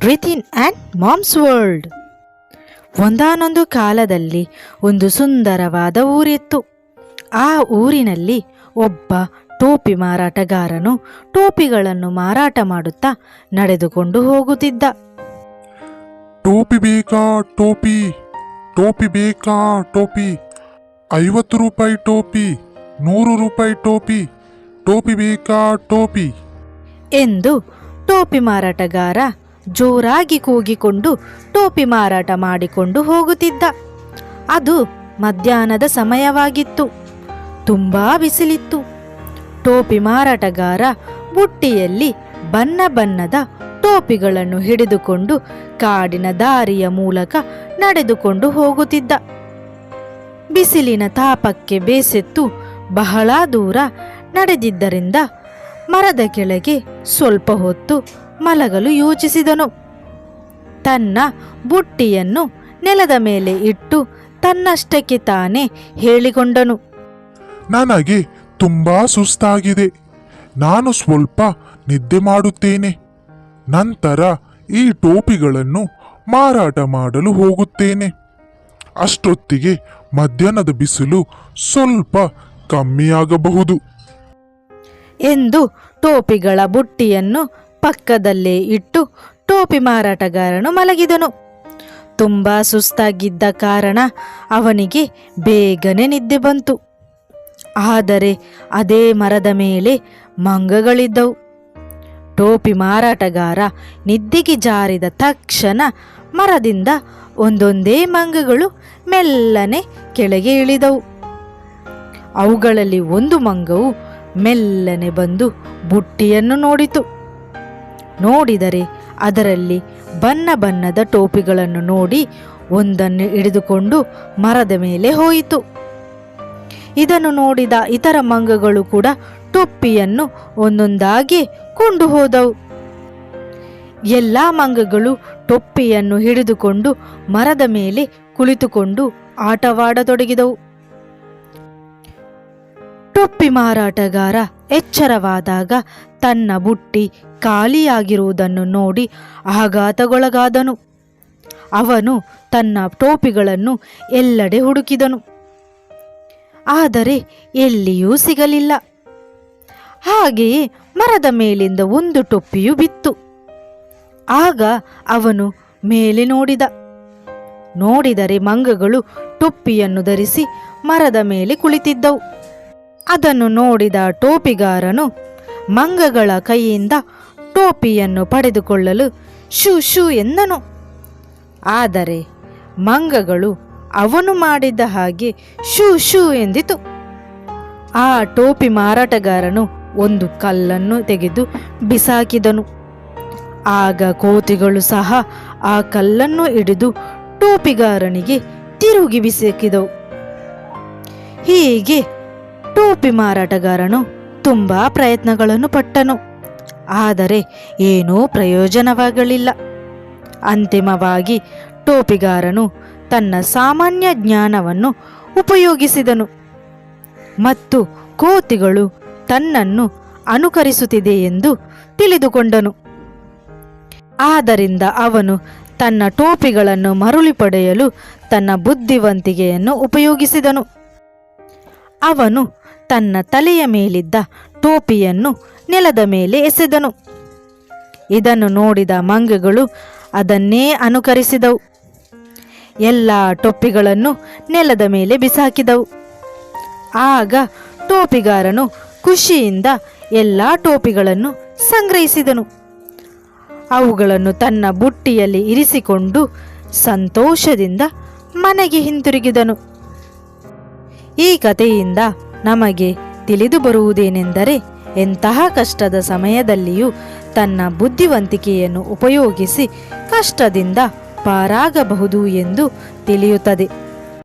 ರಿತಿನ್ and moms world ಒಂದಾನೊಂದು ಕಾಲದಲ್ಲಿ ಒಂದು ಸುಂದರವಾದ ಊರಿತ್ತು. ಆ ಊರಿನಲ್ಲಿ ಒಬ್ಬ ಟೋಪಿ ಮಾರಾಟಗಾರನು ಟೋಪಿಗಳನ್ನು ಮಾರಾಟ ಮಾಡುತ್ತಾ ನಡೆದುಕೊಂಡು ಹೋಗುತ್ತಿದ್ದ. ಟೋಪಿ ಬೇಕಾ ಟೋಪಿ? ಟೋಪಿ ಬೇಕಾ ಟೋಪಿ? ಐವತ್ತು ರೂಪಾಯಿ ಟೋಪಿ ನೂರು ರೂಪಾಯಿ ಟೋಪಿ ಟೋಪಿ ಬೇಕಾ ಟೋಪಿ? ಎಂದು ಟೋಪಿ ಮಾರಾಟಗಾರ ಜೋರಾಗಿ ಕೂಗಿಕೊಂಡು ಟೋಪಿ ಮಾರಾಟ ಮಾಡಿಕೊಂಡು ಹೋಗುತ್ತಿದ್ದ. ಅದು ಮಧ್ಯಾಹ್ನದ ಸಮಯವಾಗಿತ್ತು. ತುಂಬಾ ಬಿಸಿಲಿತ್ತು. ಟೋಪಿ ಮಾರಾಟಗಾರ ಬುಟ್ಟಿಯಲ್ಲಿ ಬಣ್ಣ ಬಣ್ಣದ ಟೋಪಿಗಳನ್ನು ಹಿಡಿದುಕೊಂಡು ಕಾಡಿನ ದಾರಿಯ ಮೂಲಕ ನಡೆದುಕೊಂಡು ಹೋಗುತ್ತಿದ್ದ. ಬಿಸಿಲಿನ ತಾಪಕ್ಕೆ ಬೇಸೆತ್ತು ಬಹಳ ದೂರ ನಡೆದಿದ್ದರಿಂದ ಮರದ ಕೆಳಗೆ ಸ್ವಲ್ಪ ಹೊತ್ತು ಮಲಗಲು ಯೋಚಿಸಿದನು. ತನ್ನ ಬುಟ್ಟಿಯನ್ನು ನೆಲದ ಮೇಲೆ ಇಟ್ಟು ತನ್ನಷ್ಟಕ್ಕೆ ತಾನೇ ಹೇಳಿಕೊಂಡನು. ನನಗೆ ತುಂಬಾ ಸುಸ್ತಾಗಿದೆ. ನಾನು ಸ್ವಲ್ಪ ನಿದ್ದೆ ಮಾಡುತ್ತೇನೆ. ನಂತರ ಈ ಟೋಪಿಗಳನ್ನು ಮಾರಾಟ ಮಾಡಲು ಹೋಗುತ್ತೇನೆ. ಅಷ್ಟೊತ್ತಿಗೆ ಮಧ್ಯಾಹ್ನದ ಬಿಸಿಲು ಸ್ವಲ್ಪ ಕಮ್ಮಿಯಾಗಬಹುದು. ಎಂದು ಟೋಪಿಗಳ ಬುಟ್ಟಿಯನ್ನು ಪಕ್ಕದಲ್ಲೇ ಇಟ್ಟು ಟೋಪಿ ಮಾರಾಟಗಾರನು ಮಲಗಿದನು. ತುಂಬ ಸುಸ್ತಾಗಿದ್ದ ಕಾರಣ ಅವನಿಗೆ ಬೇಗನೆ ನಿದ್ದೆ ಬಂತು. ಆದರೆ ಅದೇ ಮರದ ಮೇಲೆ ಮಂಗಗಳಿದ್ದವು. ಟೋಪಿ ಮಾರಾಟಗಾರ ನಿದ್ದೆಗೆ ಜಾರಿದ ತಕ್ಷಣ ಮರದಿಂದ ಒಂದೊಂದೇ ಮಂಗಗಳು ಮೆಲ್ಲನೆ ಕೆಳಗೆ ಇಳಿದವು. ಅವುಗಳಲ್ಲಿ ಒಂದು ಮಂಗವು ಮೆಲ್ಲನೆ ಬಂದು ಬುಟ್ಟಿಯನ್ನು ನೋಡಿತು. ನೋಡಿದರೆ ಅದರಲ್ಲಿ ಬಣ್ಣ ಬಣ್ಣದ ಟೋಪಿಗಳನ್ನು ನೋಡಿ ಒಂದನ್ನು ಹಿಡಿದುಕೊಂಡು ಮರದ ಮೇಲೆ ಹೋಯಿತು. ಇದನ್ನು ನೋಡಿದ ಇತರ ಮಂಗಗಳು ಕೂಡ ಟೊಪ್ಪಿಯನ್ನು ಒಂದೊಂದಾಗಿ ಕೊಂಡು ಹೋದವು. ಎಲ್ಲ ಮಂಗಗಳು ಟೊಪ್ಪಿಯನ್ನು ಹಿಡಿದುಕೊಂಡು ಮರದ ಮೇಲೆ ಕುಳಿತುಕೊಂಡು ಆಟವಾಡತೊಡಗಿದವು. ಟೊಪ್ಪಿ ಮಾರಾಟಗಾರ ಎಚ್ಚರವಾದಾಗ ತನ್ನ ಬುಟ್ಟಿ ಖಾಲಿಯಾಗಿರುವುದನ್ನು ನೋಡಿ ಆಘಾತಗೊಳಗಾದನು. ಅವನು ತನ್ನ ಟೋಪಿಗಳನ್ನು ಎಲ್ಲೆಡೆ ಹುಡುಕಿದನು. ಆದರೆ ಎಲ್ಲಿಯೂ ಸಿಗಲಿಲ್ಲ. ಹಾಗೆಯೇ ಮರದ ಮೇಲಿಂದ ಒಂದು ಟೊಪ್ಪಿಯು ಬಿತ್ತು. ಆಗ ಅವನು ಮೇಲೆ ನೋಡಿದ. ನೋಡಿದರೆ ಮಂಗಗಳು ಟೊಪ್ಪಿಯನ್ನು ಧರಿಸಿ ಮರದ ಮೇಲೆ ಕುಳಿತಿದ್ದವು. ಅದನ್ನು ನೋಡಿದ ಟೋಪಿಗಾರನು ಮಂಗಗಳ ಕೈಯಿಂದ ಟೋಪಿಯನ್ನು ಪಡೆದುಕೊಳ್ಳಲು ಶೂ ಶೂ ಎಂದನು. ಆದರೆ ಮಂಗಗಳು ಅವನು ಮಾಡಿದ ಹಾಗೆ ಶೂ ಶೂ ಎಂದಿತು. ಆ ಟೋಪಿ ಮಾರಾಟಗಾರನು ಒಂದು ಕಲ್ಲನ್ನು ತೆಗೆದು ಬಿಸಾಕಿದನು. ಆಗ ಕೋತಿಗಳು ಸಹ ಆ ಕಲ್ಲನ್ನು ಹಿಡಿದು ಟೋಪಿಗಾರನಿಗೆ ತಿರುಗಿ ಬಿಸಾಕಿದವು. ಹೀಗೆ ಟೋಪಿ ಮಾರಾಟಗಾರನು ತುಂಬಾ ಪ್ರಯತ್ನಗಳನ್ನು ಪಟ್ಟನು. ಆದರೆ ಏನೂ ಪ್ರಯೋಜನವಾಗಲಿಲ್ಲ. ಅಂತಿಮವಾಗಿ ಟೋಪಿಗಾರನು ತನ್ನ ಸಾಮಾನ್ಯ ಜ್ಞಾನವನ್ನು ಉಪಯೋಗಿಸಿದನು. ಮತ್ತು ಕೋತಿಗಳು ತನ್ನನ್ನು ಅನುಕರಿಸುತ್ತಿದೆ ಎಂದು ತಿಳಿದುಕೊಂಡನು. ಆದ್ದರಿಂದ ಅವನು ತನ್ನ ಟೋಪಿಗಳನ್ನು ಮರುಳಿ ಪಡೆಯಲು ತನ್ನ ಬುದ್ಧಿವಂತಿಕೆಯನ್ನು ಉಪಯೋಗಿಸಿದನು. ಅವನು ತನ್ನ ತಲೆಯ ಮೇಲಿದ್ದ ಟೋಪಿಯನ್ನು ನೆಲದ ಮೇಲೆ ಎಸೆದನು. ಇದನ್ನು ನೋಡಿದ ಮಂಗಗಳು ಅದನ್ನೇ ಅನುಕರಿಸಿದವು. ಎಲ್ಲ ಟೊಪ್ಪಿಗಳನ್ನು ನೆಲದ ಮೇಲೆ ಬಿಸಾಕಿದವು. ಆಗ ಟೋಪಿಗಾರನು ಖುಷಿಯಿಂದ ಎಲ್ಲ ಟೋಪಿಗಳನ್ನು ಸಂಗ್ರಹಿಸಿದನು. ಅವುಗಳನ್ನು ತನ್ನ ಬುಟ್ಟಿಯಲ್ಲಿ ಇರಿಸಿಕೊಂಡು ಸಂತೋಷದಿಂದ ಮನೆಗೆ ಹಿಂತಿರುಗಿದನು. ಈ ಕಥೆಯಿಂದ ನಮಗೆ ತಿಳಿದು ಬರುವುದೇನೆಂದರೆ ಎಂತಹ ಕಷ್ಟದ ಸಮಯದಲ್ಲಿಯೂ ತನ್ನ ಬುದ್ಧಿವಂತಿಕೆಯನ್ನು ಉಪಯೋಗಿಸಿ ಕಷ್ಟದಿಂದ ಪಾರಾಗಬಹುದು ಎಂದು ತಿಳಿಯುತ್ತದೆ.